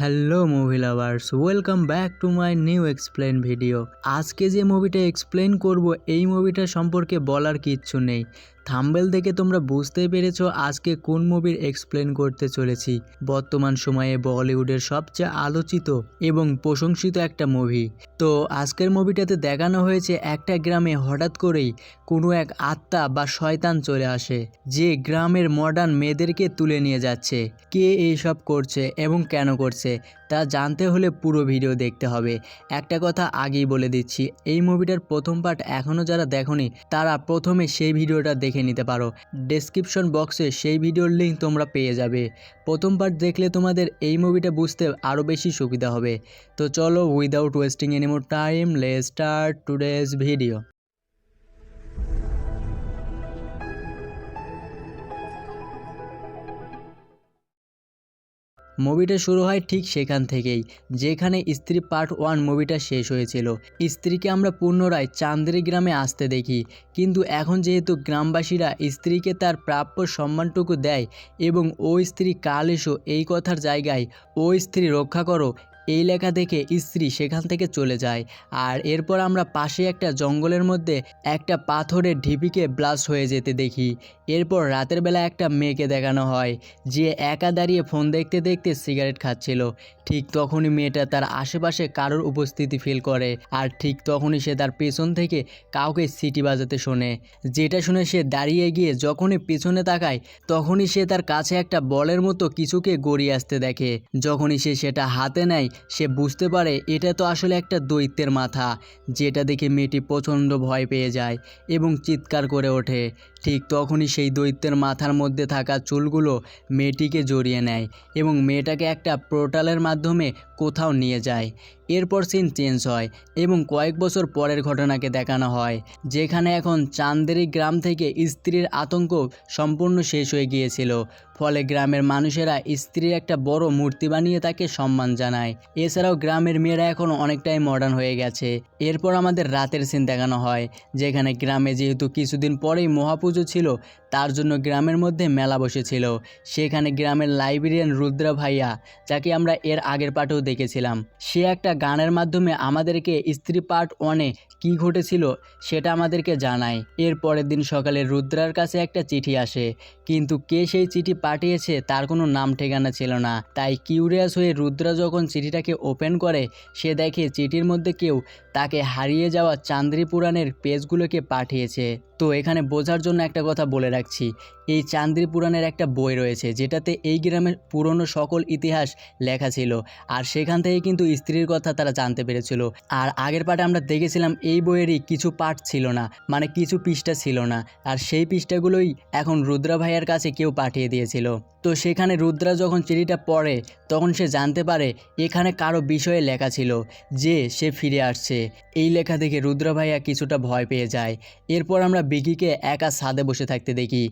Hello movie lovers, welcome back to my new explain video. আজকে যে মুভিটা explain করব, এই মুভিটা সম্পর্কে বলার কিচ্ছু নেই। থাম্বেল দেখে তোমরা বুঝতেই পেরেছ আজকে কোন মুভির এক্সপ্লেন করতে চলেছি। বর্তমান সময়ে বলিউডের সবচেয়ে আলোচিত এবং প্রশংসিত একটা মুভি। তো আজকের মুভিটাতে দেখানো হয়েছে একটা গ্রামে হঠাৎ করেই কোনো এক আত্মা বা শয়তান চলে আসে, যে গ্রামের মডার্ন মেয়েদেরকে তুলে নিয়ে যাচ্ছে। কে এইসব করছে এবং কেন করছে তা জানতে হলে পুরো ভিডিও দেখতে হবে। একটা কথা আগেই বলে দিচ্ছি, এই মুভিটার প্রথম পার্ট এখনও যারা দেখনি, তারা প্রথমে সেই ভিডিওটা দেখে নিতে পারো। ডেসক্রিপশন বক্সে সেই ভিডিওর লিঙ্ক তোমরা পেয়ে যাবে। প্রথম পার্ট দেখলে তোমাদের এই মুভিটা বুঝতে আরও বেশি সুবিধা হবে। তো চলো উইদাউট ওয়েস্টিং এনিমোর টাইম লে স্টার্ট টুডেজ ভিডিও মুভিটা শুরু হয় ঠিক সেখান থেকেই, যেখানে স্ত্রী পার্ট ওয়ান মুভিটা শেষ হয়েছিল। স্ত্রীকে আমরা পুনরায় চান্দ্রি গ্রামে আসতে দেখি, কিন্তু এখন যেহেতু গ্রামবাসীরা স্ত্রীকে তার প্রাপ্য সম্মানটুকু দেয় এবং ও স্ত্রী কাল এসো এই কথার জায়গায় ও স্ত্রী রক্ষা করো এই লেখা দেখে স্ত্রী সেখান থেকে চলে যায়। আর এরপর আমরা পাশে একটা জঙ্গলের মধ্যে একটা পাথরের ঢিপিকে ব্লাস্ট হয়ে যেতে দেখি। এরপর রাতের বেলা একটা মেয়েকে দেখানো হয়, যে একা দাঁড়িয়ে ফোন দেখতে দেখতে সিগারেট খাচ্ছিল। ঠিক তখনই মেয়েটা তার আশেপাশে কারোর উপস্থিতি ফিল করে। আর ঠিক তখনই সে তার পেছন থেকে কাউকে সিটি বাজাতে শোনে। যেটা শুনে সে দাঁড়িয়ে গিয়ে যখনই পেছনে তাকায়, তখনই সে তার কাছে একটা বলের মতো কিছুকে গড়িয়ে আসতে দেখে। যখনই সে সেটা হাতে নেয়, সে বুঝতে পারে এটা তো আসলে একটা দৈত্যের মাথা, যেটা দেখে মেয়েটি প্রচণ্ড ভয় পেয়ে যায় এবং চিৎকার করে ওঠে। ঠিক তখনই সেই দৈত্যের মাথার মধ্যে থাকা চুলগুলো মেয়েটিকে জড়িয়ে নেয় এবং মেয়েটাকে একটা পোর্টালের মাধ্যমে কোথাও নিয়ে যায়। এরপর সিন চেঞ্জ হয় এবং কয়েক বছর পরের ঘটনাকে দেখানো হয়, যেখানে এখন চান্দেরি গ্রাম থেকে স্ত্রীর আতঙ্ক সম্পূর্ণ শেষ হয়ে গিয়েছিল। ফলে গ্রামের মানুষেরা স্ত্রীর একটা বড় মূর্তি বানিয়ে তাকে সম্মান জানায়। এছাড়াও গ্রামের মেয়েরা এখন অনেকটাই মডার্ন হয়ে গেছে। এরপর আমাদের রাতের সিন দেখানো হয়, যেখানে গ্রামে যেহেতু কিছুদিন পরেই মহাপুজো ছিল তার জন্য গ্রামের মধ্যে মেলা বসেছিল। সেখানে গ্রামের লাইব্রেরিয়ান রুদ্রা ভাইয়া, যাকে আমরা এর আগের পাঠেও দেখেছিলাম, সে একটা গানের মাধ্যমে আমাদেরকে স্ত্রী পার্ট ওয়ানে কী ঘটেছিল সেটা আমাদেরকে জানায়। এর পরের দিন সকালে রুদ্রার কাছে একটা চিঠি আসে। কিন্তু কে সেই চিঠি পাঠিয়েছে তার কোনো নাম ঠিকানা ছিল না। তাই কিউরিয়াস হয়ে রুদ্রা যখন চিঠিটাকে ওপেন করে, সে দেখে চিঠির মধ্যে কেউ তাকে হারিয়ে যাওয়া চান্দ্রী পুরাণের পেজগুলোকে পাঠিয়েছে। তো এখানে বোঝার জন্য একটা কথা বলে রাখছি। এই চান্দ্রী পুরাণের একটা বই রয়েছে, যেটাতে এই গ্রামের পুরনো সকল ইতিহাস লেখা ছিল, আর সেখান থেকে কিন্তু স্ত্রীর কথা তারা জানতে পেরেছিল। আর আগের পার্টে আমরা দেখেছিলাম এই বইয়েরই কিছু পাঠ ছিল না মানে কিছু পৃষ্ঠা ছিল না, আর সেই পৃষ্ঠাগুলোই এখন রুদ্রা ভাইয়ের কাছে কেউ পাঠিয়ে দিয়েছিল। তো সেখানে রুদ্রা যখন চিঠিটা পড়ে, তখন সে জানতে পারে এখানে কারও বিষয়ে লেখা ছিল, যে সে ফিরে আসছে। এই লেখা দেখে রুদ্রা ভাইয়া কিছুটা ভয় পেয়ে যায়। এরপর আমরা বিকিকে একা ছাদে বসে থাকতে দেখি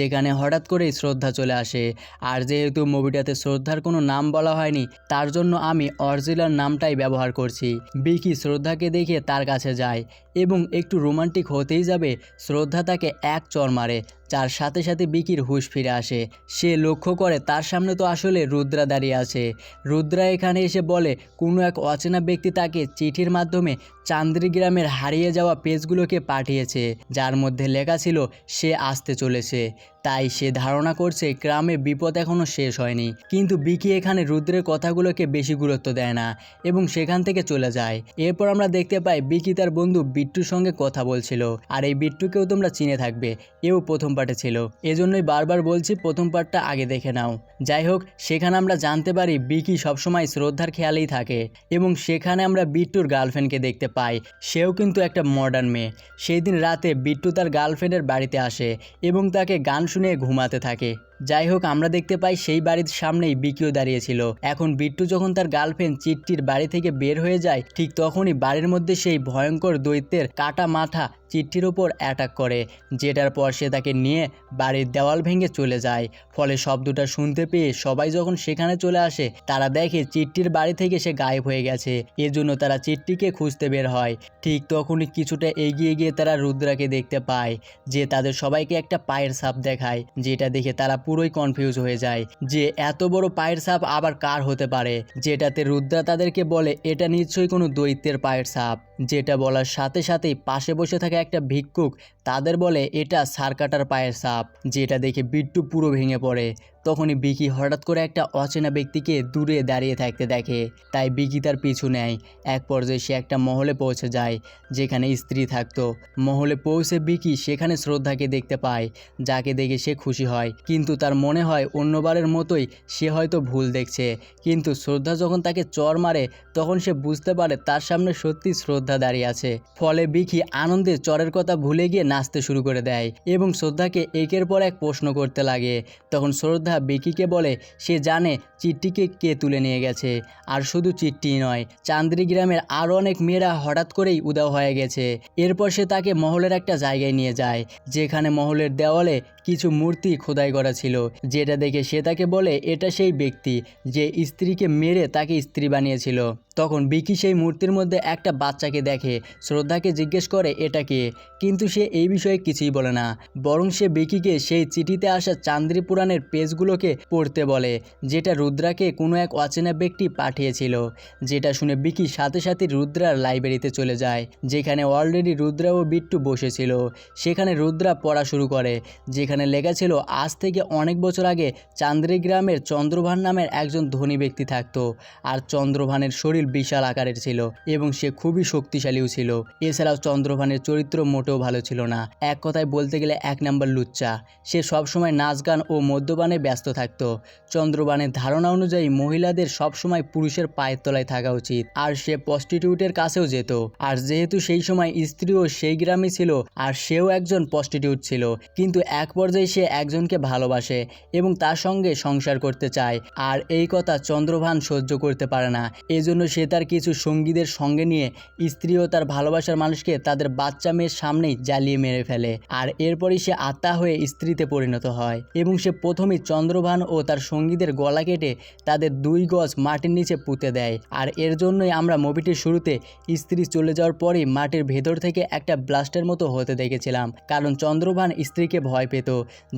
যেখানে হঠাৎ করেই শ্রদ্ধা চলে আসে। আর যেহেতু মুভিটাতে শ্রদ্ধার কোনো নাম বলা হয়নি, তার জন্য আমি অর্জিলার নামটাই ব্যবহার করছি। বিকি শ্রদ্ধাকে দেখে তার কাছে যায় এবং একটু রোমান্টিক হতেই যাবে, শ্রদ্ধা তাকে এক চর মারে। যার সাথে সাথে বিকির হুশ ফিরে আসে। সে লক্ষ্য করে তার সামনে তো আসলে রুদ্রা দাঁড়িয়ে আছে। রুদ্রা এখানে এসে বলে, কোনো এক অচেনা ব্যক্তি তাকে চিঠির মাধ্যমে চান্দ্রি গ্রামের হারিয়ে যাওয়া পেজগুলোকে পাঠিয়েছে, যার মধ্যে লেখা ছিল, সে আসতে চলেছে। তাই সে ধারণা করছে গ্রামে বিপদ এখনও শেষ হয়নি। কিন্তু বিকি এখানে রুদ্রের কথাগুলোকে বেশি গুরুত্ব দেয় না এবং সেখান থেকে চলে যায়। এরপর আমরা দেখতে পাই বিকি তার বন্ধু বিট্টুর সঙ্গে কথা বলছিল। আর এই বিট্টুকেও তোমরা চিনে থাকবে, এও প্রথম পার্টে ছিল। এজন্যই বারবার বলছি প্রথম পার্টটা আগে দেখে নাও। যাই হোক, সেখানে আমরা জানতে পারি বিকি সবসময় শ্রদ্ধার খেয়ালেই থাকে এবং সেখানে আমরা বিট্টুর গার্লফ্রেন্ডকে দেখতে পাই। সেও কিন্তু একটা মডার্ন মেয়ে। সেই দিন রাতে বিট্টু তার গার্লফ্রেন্ডের বাড়িতে আসে এবং তাকে গান শুনে ঘুমাতে থাকে। যাই হোক, আমরা দেখতে পাই সেই বাড়ির সামনেই বিকিও দাঁড়িয়েছিল। এখন বিট্টু যখন তার গার্লফ্রেন্ড চিট্টির বাড়ি থেকে বের হয়ে যায়, ঠিক তখনই বাড়ির মধ্যে সেই ভয়ঙ্কর দৈত্যের কাটা মাথা চিট্টির ওপর অ্যাটাক করে, যেটার পর সে তাকে নিয়ে বাড়ির দেওয়াল ভেঙে চলে যায়। ফলে শব্দটা শুনতে পেয়ে সবাই যখন সেখানে চলে আসে, তারা দেখে চিট্টির বাড়ি থেকে সে গায়েব হয়ে গেছে। এজন্য তারা চিট্টিকে খুঁজতে বের হয়। ঠিক তখনই কিছুটা এগিয়ে গিয়ে তারা রুদ্রাকে দেখতে পায়, যে তাদের সবাইকে একটা পায়ের সাপ দেখায়, যেটা দেখে তারা পুরোই কনফিউজ হয়ে যায় যে এত বড় পায়ের সাপ আবার কার হতে পারে? যেটাতে রুদ্রা তাদেরকে বলে, এটা নিশ্চয়ই কোনো দৈত্যের পায়ের সাপ। যেটা বলার সাথে সাথেই পাশে বসে থাকা একটা ভিক্ষুক তাদের বলে, এটা সারকাটার পায়ের সাপ। যেটা দেখে বিট্টু পুরো ভেঙে পড়ে। তখনই বিকি হঠাৎ করে একটা অচেনা ব্যক্তিকে দূরে দাঁড়িয়ে থাকতে দেখে। তাই বিকি তার পিছু নেয়। এক পর্যায়ে সে একটা মহলে পৌঁছে যায়, যেখানে স্ত্রী থাকতো। মহলে পৌঁছে বিকি সেখানে শ্রদ্ধাকে দেখতে পায়, যাকে দেখে সে খুশি হয়। কিন্তু তার মনে হয় অন্যবারের মতোই সে হয়তো ভুল দেখছে। কিন্তু শ্রদ্ধা যখন তাকে চর মারে, তখন সে বুঝতে পারে তার সামনে সত্যি শ্রদ্ধা দাঁড়িয়ে আছে। ফলে বিকি আনন্দে চরের কথা ভুলে গিয়ে নাচতে শুরু করে দেয় এবং শ্রদ্ধাকে একের পর এক প্রশ্ন করতে লাগে। তখন শ্রদ্ধা বিকিকে বলে, সে জানে চিট্টিকে কে তুলে নিয়ে গেছে। আর শুধু চিট্টি নয়, চান্দ্রি গ্রামের আরও অনেক মেয়েরা হঠাৎ করেই উদাও হয়ে গেছে। এরপর সে তাকে মহলের একটা জায়গায় নিয়ে যায়, যেখানে মহলের দেওয়ালে কিছু মূর্তি খোদাই করা ছিল। যেটা দেখে সে তাকে বলে, এটা সেই ব্যক্তি যে স্ত্রীকে মেরে তাকে স্ত্রী বানিয়েছিল। তখন বিকি সেই মূর্তির মধ্যে একটা বাচ্চাকে দেখে, শ্রদ্ধাকে জিজ্ঞেস করে, এটা কে? কিন্তু সে এই বিষয়ে কিছুই বলে না। বরং সে বিকিকে সেই চিঠিতে আসা চান্দ্রী পুরাণের পেজগুলোকে পড়তে বলে, যেটা রুদ্রাকে কোনো এক অচেনা ব্যক্তি পাঠিয়েছিল। যেটা শুনে বিকি সাথে সাথে রুদ্রার লাইব্রেরিতে চলে যায়, যেখানে অলরেডি রুদ্রা ও বিট্টু বসেছিল। সেখানে রুদ্রা পড়া শুরু করে, যেখানে লেখা ছিল, আজ থেকে অনেক বছর আগে চান্দ্রী গ্রামের চন্দ্রভান নামের একজন ধনী ব্যক্তি থাকতো, আর চন্দ্রভানের শরীর বিশাল আকারের ছিল এবং সে খুবই শক্তিশালীও ছিল। এছাড়াও চন্দ্রভানের চরিত্র মোটেও ভালো ছিল না। এক কথায় বলতে গেলে এক নম্বর লুচ্চা। সে সবসময় নাচ গান ও মদ্যপানে ব্যস্ত থাকতো। চন্দ্রবানের ধারণা অনুযায়ী মহিলাদের সবসময় পুরুষের পায়ের তলায় থাকা উচিত, আর সে প্রস্টিটিউটের কাছেও যেত। আর যেহেতু সেই সময় স্ত্রীও সেই গ্রামে ছিল, আর সেও একজন প্রস্টিটিউট ছিল, কিন্তু এক পর্যায়ে সে একজনকে ভালোবাসে এবং তার সঙ্গে সংসার করতে চায়, আর এই কথা চন্দ্রভান সহ্য করতে পারে না। এজন্য সে তার কিছু সঙ্গীদের সঙ্গে নিয়ে স্ত্রী ও তার ভালোবাসার মানুষকে তাদের বাচ্চা মেয়ের সামনেই জ্বালিয়ে মেরে ফেলে, আর এরপরই সে আত্মা হয়ে স্ত্রীতে পরিণত হয় এবং সে প্রথমেই চন্দ্রভান ও তার সঙ্গীদের গলা কেটে তাদের দুই গজ মাটির নিচে পুঁতে দেয়। আর এর জন্যই আমরা মুভিটির শুরুতে স্ত্রী চলে যাওয়ার পরেই মাটির ভেতর থেকে একটা ব্লাস্টের মতো হতে দেখেছিলাম, কারণ চন্দ্রভান স্ত্রীকে ভয় পেত,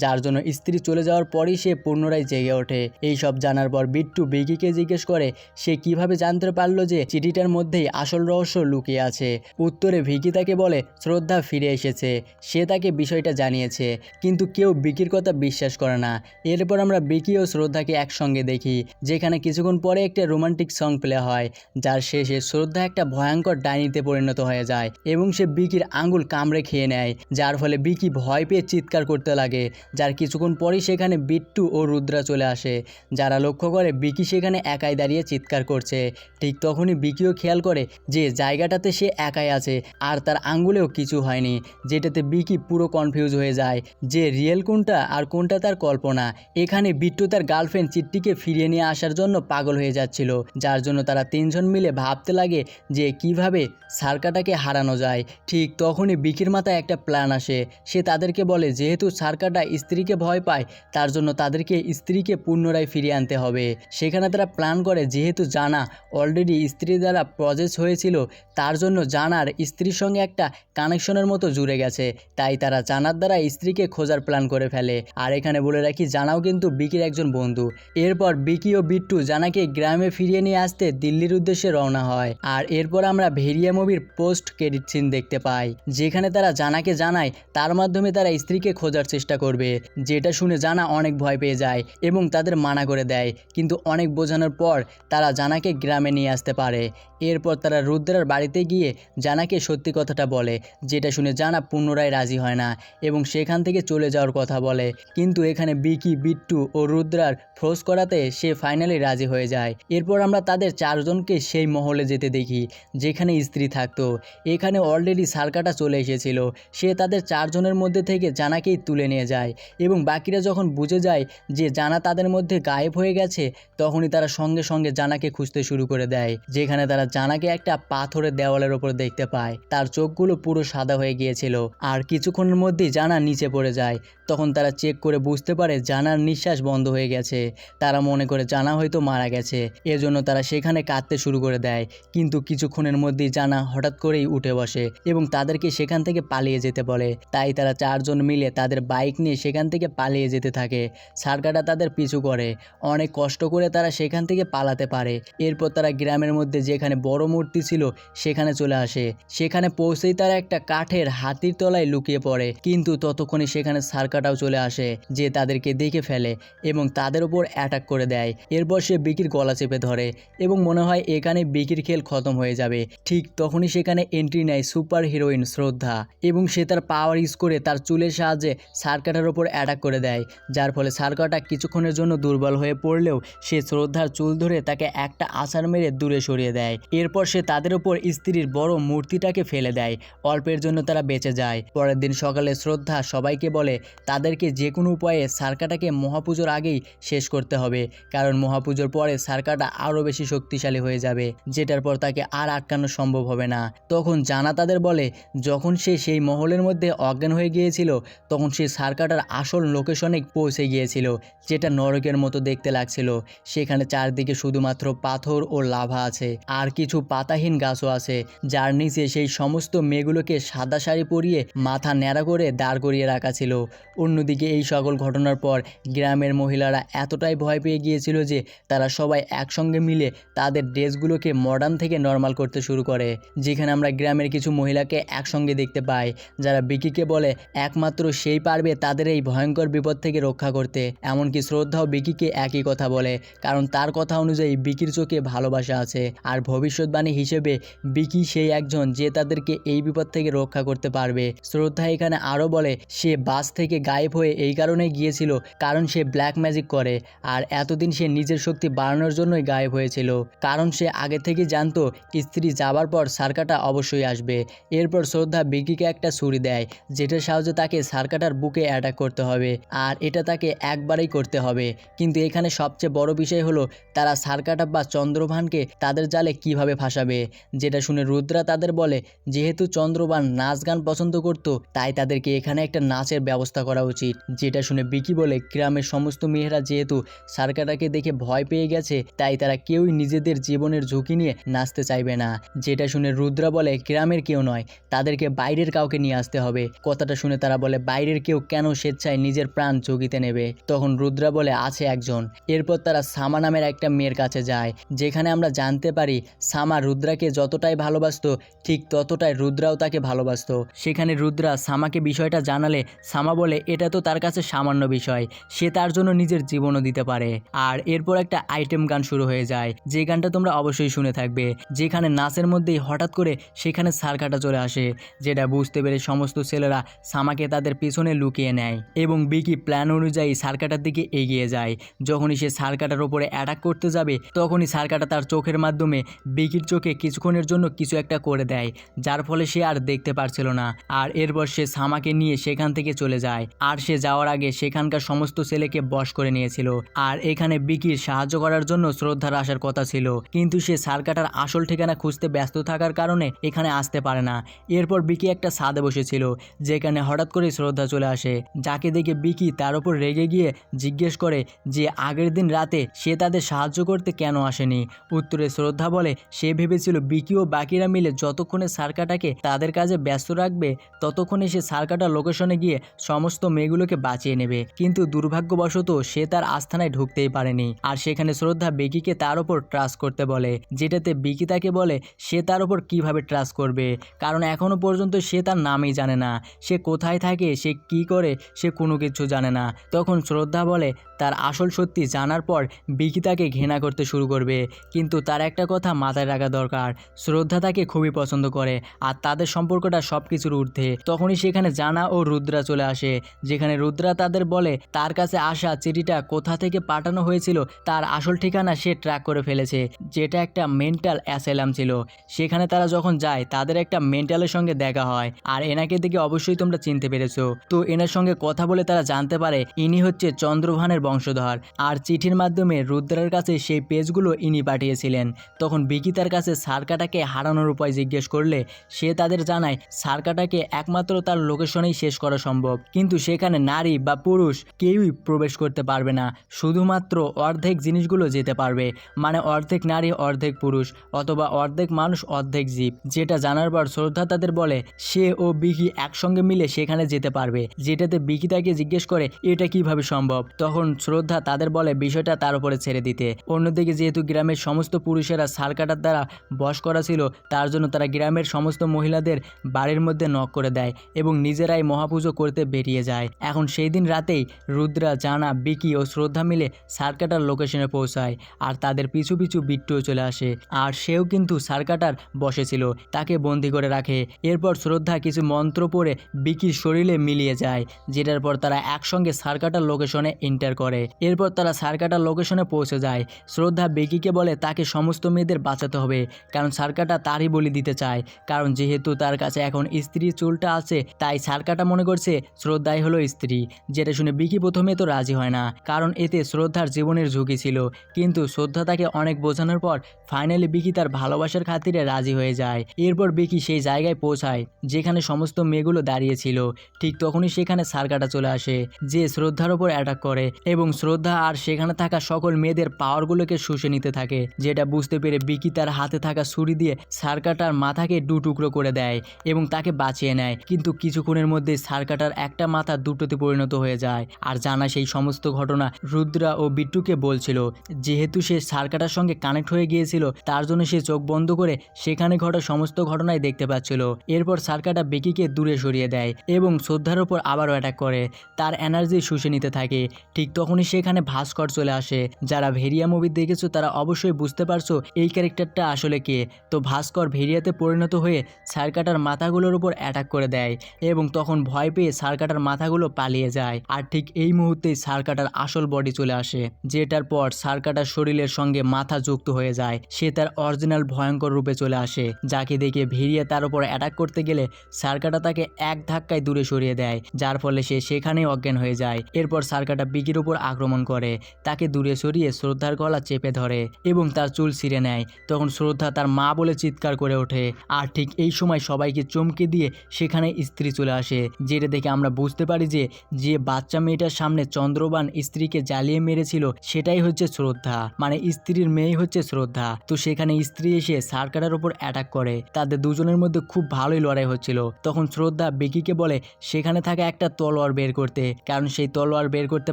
যার জন্য স্ত্রী চলে যাওয়ার পরই সে পুনরায় জেগে ওঠে। এই সব জানার পর বিট্টু বিকিকে জিজ্ঞেস করে, সে কীভাবে জানতে পারল যে চিঠিটার মধ্যেই আসল রহস্য লুকিয়ে আছে? উত্তরে ভিকি তাকে বলে, শ্রদ্ধা ফিরে এসেছে, সে তাকে বিষয়টা জানিয়েছে, কিন্তু কেউ বিকির কথা বিশ্বাস করে না। এরপর আমরা বিকি ও শ্রদ্ধাকে একসঙ্গে দেখি, যেখানে কিছুক্ষণ পরে একটা রোমান্টিক সং প্লে হয়, যার শেষে শ্রদ্ধা একটা ভয়ঙ্কর ডাইনিতে পরিণত হয়ে যায় এবং সে বিকির আঙ্গুল কামড়ে খেয়ে নেয়, যার ফলে বিকি ভয় পেয়ে চিৎকার করতে লাগে, যার কিছুক্ষণ পরেই সেখানে বিট্টু ও রুদ্রা চলে আসে, যারা লক্ষ্য করে বিকি সেখানে একাই দাঁড়িয়ে চিৎকার করছে। ঠিক তখনই বিকিও খেয়াল করে যে জায়গাটাতে সে একাই আছে, আর তার আঙ্গুলেও কিছু হয়নি, যেটাতে বিকি পুরো কনফিউজ হয়ে যায় যে রিয়েল কোনটা আর কোনটা তার কল্পনা এখানে বিট্টু তার গার্লফ্রেন্ড চিট্টিকে ফিরিয়ে নিয়ে আসার জন্য পাগল হয়ে যাচ্ছিল, যার জন্য তারা তিনজন মিলে ভাবতে লাগে যে কীভাবে সার্কাটাকে হারানো যায়। ঠিক তখনই বিকির মাথায় একটা প্ল্যান আসে। সে তাদেরকে বলে, যেহেতু সার্কাটা স্ত্রীকে ভয় পায়, তার জন্য তাদেরকে স্ত্রীকে পুনরায় ফিরিয়ে আনতে হবে। সেখানে তারা প্ল্যান করে, যেহেতু জানা অলরেডি স্ত্রী দ্বারা প্রজেস হয়েছিল, তার জন্য জানার স্ত্রীর সঙ্গে একটা কানেকশনের মতো জুড়ে গেছে। তাই তারা জানার দ্বারা স্ত্রীকে খোঁজার প্ল্যান করে ফেলে। আর এখানে বলে রাখি, জানাও কিন্তু বিকির একজন বন্ধু। এরপর বিকি ও বিট্টু জানাকে গ্রামে ফিরিয়ে নিয়ে আসতে দিল্লির উদ্দেশ্যে রওনা হয়। আর এরপর আমরা ভেরিয়া মুভির পোস্ট ক্রেডিট সিন দেখতে পাই, যেখানে তারা জানাকে জানায় তার মাধ্যমে তারা স্ত্রীকে খোঁজার চেষ্টা করবে, যেটা শুনে জানা অনেক ভয় পেয়ে যায় এবং তাদের মানা করে দেয়। কিন্তু অনেক বোঝানোর পর তারা জানাকে গ্রামে নিয়ে আসতে পারে। এরপর তারা রুদ্রার বাড়িতে গিয়ে জানাকে সত্যি কথাটা বলে, যেটা শুনে জানা পুনরায় রাজি হয় না এবং সেখান থেকে চলে যাওয়ার কথা বলে। কিন্তু এখানে বিকি বিট্টু ও রুদ্রার ফ্রোজ করাতে সে ফাইনালি রাজি হয়ে যায়। এরপর আমরা তাদের চারজনকে সেই মহলে যেতে দেখি, যেখানে স্ত্রী থাকতো। এখানে অলরেডি সার্কাটা চলে এসেছিল। সে তাদের চারজনের মধ্যে থেকে জানাকেই তুলে নিয়ে যায় এবং বাকিরা যখন বুঝে যায় যে জানা তাদের মধ্যে গায়েব হয়ে গেছে, তখনই তারা সঙ্গে সঙ্গে জানাকে খুঁজতে শুরু করে দেয়, যেখানে তারা জানাকে একটা পাথরের দেওয়ালের ওপর দেখতে পায়। তার চোখগুলো পুরো সাদা হয়ে গিয়েছিল আর কিছুক্ষণের মধ্যেই জানা নিচে পড়ে যায়। তখন তারা চেক করে বুঝতে পারে জানার নিঃশ্বাস বন্ধ হয়ে গেছে। তারা মনে করে জানা হয়তো মারা গেছে। এজন্য তারা সেখানে কাঁদতে শুরু করে দেয়। কিন্তু কিছুক্ষণের মধ্যেই জানা হঠাৎ করেই উঠে বসে এবং তাদেরকে সেখান থেকে পালিয়ে যেতে বলে। তাই তারা চারজন মিলে তাদের বাইক নিয়ে সেখান থেকে পালিয়ে যেতে থাকে। সার্কাটা তাদের পিছু করে। অনেক কষ্ট করে তারা সেখান থেকে পালাতে পারে। এরপর তারা গ্রামের মধ্যে যেখানে বড় মূর্তি ছিল, সেখানে চলে আসে। সেখানে পৌঁছেই তারা একটা কাঠের হাতির তলায় লুকিয়ে পড়ে। কিন্তু ততক্ষণে সেখানে সার্কাটাও চলে আসে, যে তাদেরকে দেখে ফেলে এবং তাদের উপর অ্যাটাক করে দেয়। এরপর সে বিকির গলা চেপে ধরে এবং মনে হয় এখানে বিকির খেল খতম হয়ে যাবে। ঠিক তখনই সেখানে এন্ট্রি নেয় সুপার হিরোইন শ্রদ্ধা এবং সে তার পাওয়ার ইউজ করে তার চুলের সাহায্যে সার্কাটার ওপর অ্যাটাক করে দেয়। যার ফলে সার্কাটা কিছুক্ষণের জন্য দুর্বল হয়ে পড়লেও সে শ্রদ্ধার চুল ধরে তাকে একটা আছাড় মেরে দূরে সরিয়ে দেয়। এরপর সে তাদের ওপর স্ত্রীর বড় মূর্তিটাকে ফেলে দেয়। অল্পের জন্য তারা বেঁচে যায়। পরের দিন সকালে শ্রদ্ধা সবাইকে বলে, তাদেরকে যে কোনো উপায়ে সার্কাটাকে মহাপুজোর আগেই শেষ করতে হবে। কারণ মহাপুজোর পরে সার্কাটা আরও বেশি শক্তিশালী হয়ে যাবে, যেটার পর তাকে আর আটকানো সম্ভব হবে না। তখন জানা তাদের বলে, যখন সে সেই মহলের মধ্যে অজ্ঞান হয়ে গিয়েছিল, তখন সে সার্কাটার আসল লোকেশনে পৌঁছে গিয়েছিল, যেটা নরকের মতো দেখতে লাগছিল। সেখানে চারদিকে শুধুমাত্র পাথর ও লাভা আছে, আর কিছু পাতাহীন গাছও আছে, যার নিচে সেই সমস্ত মেয়েগুলোকে সাদা শাড়ি পরিয়ে মাথা ন্যাড়া করে দাঁড় করিয়ে রাখা ছিল। অন্যদিকে এই সকল ঘটনার পর গ্রামের মহিলারা এতটাই ভয় পেয়ে গিয়েছিল যে তারা সবাই একসঙ্গে মিলে তাদের ড্রেসগুলোকে মডার্ন থেকে নর্মাল করতে শুরু করে। যেখানে আমরা গ্রামের কিছু মহিলাকে একসঙ্গে দেখতে পাই, যারা বিকিকে বলে, একমাত্র সেই পারবে তাদের এই ভয়ঙ্কর বিপদ থেকে রক্ষা করতে। এমনকি শ্রদ্ধাও বিকিকে একই কথা বলে, কারণ তার কথা অনুযায়ী বিকির চোখে ভালোবাসা আছে। আর ভবিষ্যৎবাণী হিসেবে বিকি সেই একজন যে তাদেরকে এই বিপদ থেকে রক্ষা করতে পারবে। শ্রদ্ধা এখানে আরও বলে, সে বাস থেকে গায়েব হয়ে এই কারণে গিয়েছিল কারণ সে ব্ল্যাক ম্যাজিক করে। আর এতদিন সে নিজের শক্তি বাড়ানোর জন্যই গায়েব হয়েছিল। কারণ সে আগে থেকে জানতো, স্ত্রী যাবার পর সার্কাটা অবশ্যই আসবে। এরপর শ্রদ্ধা বিকিকে একটা ছুরি দেয়, যেটার সাহায্যে তাকে সার্কাটার বুকে অ্যাটাক করতে হবে। আর এটা তাকে একবারেই করতে হবে। কিন্তু এখানে সবচেয়ে বড় বিষয় হলো, তারা সার্কাটা বা চন্দ্রভানকে তাদের জালে কীভাবে ফাঁসাবে? যেটা শুনে রুদ্রা তাদের বলে, যেহেতু চন্দ্রবান নাচ গান পছন্দ করত, তাই তাদেরকে এখানে একটা নাচের ব্যবস্থা করা উচিত। যেটা শুনে বিকি বলে, গ্রামের সমস্ত মেয়েরা যেহেতু সার্কাটাকে দেখে ভয় পেয়ে গেছে, তাই তারা কেউই নিজেদের জীবনের ঝুঁকি নিয়ে নাচতে চাইবে না। যেটা শুনে রুদ্রা বলে, গ্রামের কেউ নয়, তাদেরকে বাইরের কাউকে নিয়ে আসতে হবে। কথাটা শুনে তারা বলে, বাইরের কেউ কেন স্বেচ্ছায় নিজের প্রাণ ঝুঁকিতে নেবে? তখন রুদ্রা বলে, আছে একজন। এরপর তারা সামা নামের একটা মেয়ের কাছে যায়, যেখানে আমরা জানতে পারি সামা রুদ্রাকে যতটাই ভালোবাসতো, ঠিক ততটাই রুদ্রাও তাকে ভালোবাসতো। সেখানে রুদ্রা সামাকে বিষয়টা জানালে, সামা বলে, এটা তো তার কাছে সামান্য বিষয়, সে তার জন্য নিজের জীবনও দিতে পারে। আর এরপর একটা আইটেম গান শুরু হয়ে যায়। যে গানটা তোমরা অবশ্যই শুনে থাকবে। যেখানে নাচের মধ্যেই হঠাৎ করে সেখানে সারকাটা চলে আসে, যেটা বুঝতে পেরে সমস্ত ছেলেরা সামাকে তাদের পিছনে লুকিয়ে নেয় এবং বিকি প্ল্যান অনুযায়ী সারকাটার দিকে এগিয়ে যায়। যখনই সে সারকাটার ওপরে অ্যাটাক করতে যাবে, তখনই সারকাটা তার চোখের মাধ্যমে বিকির চোখে কিছুক্ষণের জন্য কিছু একটা করে দেয়, যার ফলে সে আর দেখতে পারছিল না। আর এরপর সে সামাকে নিয়ে সেখান থেকে চলে যায়। আর সে যাওয়ার আগে সেখানকার সমস্ত ছেলেকে বশ করে নিয়েছিল। আর এখানে বিকির সাহায্য করার জন্য শ্রদ্ধার আসার কথা ছিল। কিন্তু সে সারকাটার আসল ঠিকানা খুঁজতে ব্যস্ত থাকার কারণে এখানে আসতে পারে না। এরপর বিকি একটা সাদে বসেছিল, যেখানে হঠাৎ করে শ্রদ্ধা চলে আসে। যাকে দেখে বিকি তার উপর রেগে গিয়ে জিজ্ঞেস করে যে, আগের দিন রাতে সে তাদের সাহায্য করতে কেন আসেনি? উত্তরে শ্রদ্ধা বলে, সে ভেবেছিল বিকি ও বাকিরা মিলে যতক্ষণে সার্কাটাকে তাদের কাজে ব্যস্ত রাখবে, ততক্ষণে সে সার্কাটার লোকেশনে গিয়ে সমস্ত মেয়েগুলোকে বাঁচিয়ে নেবে। কিন্তু দুর্ভাগ্যবশত সে তার আস্থানায় ঢুকতেই পারেনি। আর সেখানে শ্রদ্ধা বিকিকে তার ওপর ট্রাস্ট করতে বলে, যেটাতে বিকি তাকে বলে, সে তার ওপর কীভাবে ট্রাস্ট করবে? কারণ এখনও পর্যন্ত সে তার নামই জানে না। সে কোথায় থাকে, সে কি করে, সে কোনো কিছু জানে না। তখন শ্রদ্ধা বলে, তার আসল সত্যি জানার পর বিকি তাকে ঘৃণা করতে শুরু করবে। কিন্তু তার একটা কথা মাথায় রাখা দরকার। শ্রদ্ধা তাকে খুবই পছন্দ করে, আর তাদের সম্পর্কটা সব কিছুর ঊর্ধ্বে। তখনই সেখানে জানা ও রুদ্রা চলে আসে, যেখানে রুদ্রা তাদের বলে, তার কাছে আসা চিঠিটা কোথা থেকে পাঠানো হয়েছিল তার আসল ঠিকানা সে ট্র্যাক করে ফেলেছে, যেটা একটা মেন্টাল অ্যাসেলাম ছিল। সেখানে তারা যখন যায়, তাদের একটা মেন্টালের সঙ্গে দেখা হয়, আর এনাকে দেখে অবশ্যই তোমরা চিনতে পেরেছ। তো এনার সঙ্গে কথা বলে তারা জানতে পারে, ইনি হচ্ছে চন্দ্রভানের বংশধর, আর চিঠির মাধ্যমে রুদ্রার কাছে সেই পেজগুলো ইনি পাঠিয়েছিলেন। তখন বিকি তার কাছে সার্কাটাকে হারানোর উপায় জিজ্ঞেস করলে, সে তাদের জানায়, সার্কাটাকে একমাত্র তার লোকেশনেই শেষ করা সম্ভব। কিন্তু সেখানে নারী বা পুরুষ কেউই প্রবেশ করতে পারবে না। শুধুমাত্র অর্ধেক জিনিসগুলো যেতে পারবে। মানে অর্ধেক নারী, অর্ধেক পুরুষ, অথবা অর্ধেক মানুষ, অর্ধেক জীব। যেটা জানার পর শ্রদ্ধা তাদের বলে, সে ও বিকি একসঙ্গে মিলে সেখানে যেতে পারবে। যেটাতে বিকি তাকে জিজ্ঞেস করে, এটা কীভাবে সম্ভব? তখন শ্রদ্ধা তাদের বলে, বিষয়টা তার উপরে ছেড়ে দিতে। অন্যদিকে যেহেতু গ্রামের সমস্ত পুরুষেরা সার কাটার দ্বারা বস করা ছিল, তার জন্য তারা গ্রামের সমস্ত মহিলাদের বাড়ির মধ্যে নক করে দেয় এবং নিজেরাই মহাপুজো করতে বেরিয়ে যায়। এখন সেই দিন রাতেই রুদ্রা, জানা, বিকি ও শ্রদ্ধা মিলে সার কাটার লোকেশনে পৌঁছায় আর তাদের পিছু পিছু বিট্টুও চলে আসে। আর সেও কিন্তু সার কাটার বসেছিল তাকে বন্দি করে রাখে। এরপর শ্রদ্ধা কিছু মন্ত্র পড়ে বিকির শরীরে মিলিয়ে যায়, যেটার পর তারা একসঙ্গে সার কাটার লোকেশনে এন্টার করে। এরপর তারা সার কাটার লোকেশনে পৌঁছে যায়। শ্রদ্ধা বিকিকে বলে, তাকে সমস্ত মেয়েদের বাঁচাতে হবে, কারণ সারকাটা তারই বলি দিতে চায়। কারণ যেহেতু তার কাছে এখন স্ত্রী চুলটা আছে, তাই সারকাটা মনে করছে শ্রদ্ধাই হলো স্ত্রী। যেটা শুনে বিকি প্রথমে তো রাজি হয় না, কারণ এতে শ্রদ্ধার জীবনের ঝুঁকি ছিল। কিন্তু শ্রদ্ধা তাকে অনেক বোঝানোর পর ফাইনালি বিকি তার ভালোবাসার খাতিরে রাজি হয়ে যায়। এরপর বিকি সেই জায়গায় পৌঁছায়, যেখানে সমস্ত মেয়েগুলো দাঁড়িয়েছিল ঠিক তখনই সেখানে সারকাটা চলে আসে, যে শ্রদ্ধার ওপর অ্যাটাক করে এবং শ্রদ্ধা আর সেখানে থাকা সকল মেয়েদের পাওয়ারগুলোকে শুষে নিতে থাকে, যেটা বুঝতে পেরে বিকি তার হাতে থাকা ছুরি দিয়ে সারকাটার মাথাকে দু টুকরো করে দেয় এবং তাকে বাঁচিয়ে নেয়। কিন্তু কিছুক্ষণের মধ্যে সারকাটার একটা মাথা দুটোতে পরিণত হয়ে যায়। আর জানা সেই সমস্ত ঘটনা রুদ্রা ও বিট্টুকে বলছিল, যেহেতু সে সারকাটার সঙ্গে কানেক্ট হয়ে গিয়েছিল, তার জন্য সে চোখ বন্ধ করে সেখানে ঘটা সমস্ত ঘটনাই দেখতে পাচ্ছিল। এরপর সারকাটা বেকিকে দূরে সরিয়ে দেয় এবং শ্রদ্ধার ওপর আবারও অ্যাটাক করে। তার এনার্জি শুষে নিতে থাকে। ঠিক তখনই সেখানে ভাস্কর চলে আসে। যারা ভেরিয়া মুভি দেখেছ, তারা অবশ্যই বুঝতে পারছ এই ক্যারেক্টারটা আসলে কে। তো ভাস্কর ভেরিয়াতে পরিণত হয়ে সারকাটার মাথাগুলোর উপর অ্যাটাক করে দেয় এবং তখন ভয় পেয়ে সারকাটার মাথাগুলো পালিয়ে যায়। আর ঠিক এই মুহূর্তেই সারকাটার আসল বডি চলে আসে যেটার পর সারকাটার শরীরের সঙ্গে মাথা যুক্ত হয়ে যায়, সে তার অরিজিনাল ভয়ঙ্কর রূপে চলে আসে, যাকে দেখে ভেরিয়া তার উপর অ্যাটাক করতে গেলে সারকাটা তাকে এক ধাক্কায় দূরে সরিয়ে দেয়, যার ফলে সে সেখানেই অজ্ঞান হয়ে যায়। এরপর সারকাটা বিকির উপর আক্রমণ করে, তাকে দূরে সরিয়ে শ্রদ্ধার গলা চেপে ধরে এবং তার চুল ছিঁড়ে নেয়। তখন শ্রদ্ধা তার মা বলে চিৎকার করে ওঠে, আর ঠিক এই সময় সবাইকে চমকে দিয়ে সেখানে স্ত্রী চলে আসে, যেটা দেখে আমরা বুঝতে পারি যে যে বাচ্চা মেয়েটার সামনে চন্দ্রবান স্ত্রীকে জ্বালিয়ে মেরেছিল, সেটাই হচ্ছে শ্রদ্ধা। মানে স্ত্রীর মেয়ে হচ্ছে শ্রদ্ধা। তো সেখানে স্ত্রী এসে সারকাটার উপর অ্যাটাক করে। তাদের দুজনের মধ্যে খুব ভালোই লড়াই হচ্ছিল। তখন শ্রদ্ধা বেকিকে বলে, সেখানে থাকা একটা তলোয়ার বের করতে। কারণ সেই তলোয়ার বের করতে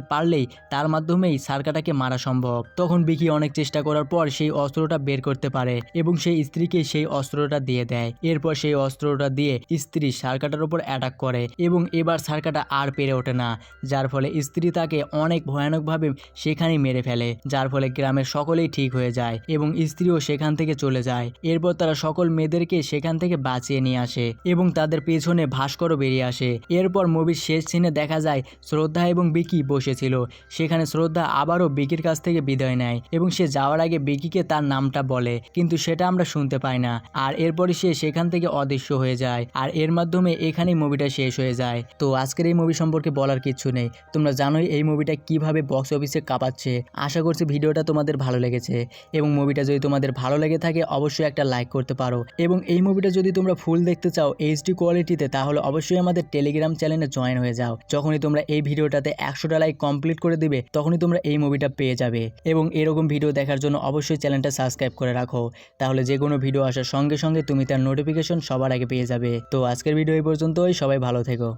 পারলেই তার মাধ্যমেই সারকাটাকে মারা সম্ভব। তখন বিকি অনেক চেষ্টা করার পর সেই অস্ত্রটা বের করতে পারে এবং সেই স্ত্রীকে সেই অস্ত্রটা দিয়ে দেয়। এরপর সেই অস্ত্রটা দিয়ে স্ত্রী সারকাটার উপর অ্যাটাক করে এবং এবার সারকাটা আর পেরে ওঠে না। যার ফলে স্ত্রী তাকে অনেক ভয়ানকভাবে সেখানেই মেরে ফেলে, যার ফলে গ্রামের সকলেই ঠিক হয়ে যায় এবং স্ত্রীও সেখান থেকে চলে যায়। এরপর তারা সকল মেয়েদেরকে সেখান থেকে বাঁচিয়ে নিয়ে আসে এবং তাদের পেছনে ভাস্করও বেরিয়ে আসে। এরপর মুভির শেষ সিনে দেখা যায় শ্রদ্ধা এবং বিকি বসেছিল। সেখানে শ্রদ্ধা আবারও বিকির কাছ থেকে বিদায় নেয় এবং সে যাওয়ার আগে বিকিকে তার নামটা বলে, কিন্তু সেটা আমরা শুনতে পাই না। আর এরপরই সে সেখান থেকে অদৃশ্য হয়ে যায় আর এর মাধ্যমে এখানেই মুভিটা শেষ হয়ে যায়। তো আজকের এই মুভি সম্পর্কে বলার কিছু নেই। তোমরা জানোই এই মুভিটা কীভাবে বক্স অফিসে কাঁপাচ্ছে। আশা করছি ভিডিওটা তোমাদের ভালো লেগেছে। এবং মুভিটা যদি তোমাদের ভালো লেগে থাকে, অবশ্যই একটা লাইক করতে পারো। এবং এই মুভিটা যদি তোমরা ফুল দেখতে চাও এইচডি কোয়ালিটিতে তাহলে অবশ্যই আমাদের টেলিগ্রাম চ্যানেলে জয়েন হয়ে যাও। যখনই তোমরা এই ভিডিওটাতে একশোটা লাইক কমপ্লিট করে দিবে, তখনই তোমরা এই মুভিটা পেয়ে যাবে। এবং এরকম ভিডিও দেখার জন্য অবশ্যই চ্যানেলটা সাবস্ক্রাইব করে রাখো। তাহলে যে কোনো ভিডিও আসার সঙ্গে সঙ্গে তুমি তার নোটিফিকেশন সবার আগে পেয়ে যাবে। তো আজকের ভিডিও এই পর্যন্তই। সবাই ভালো থেকো।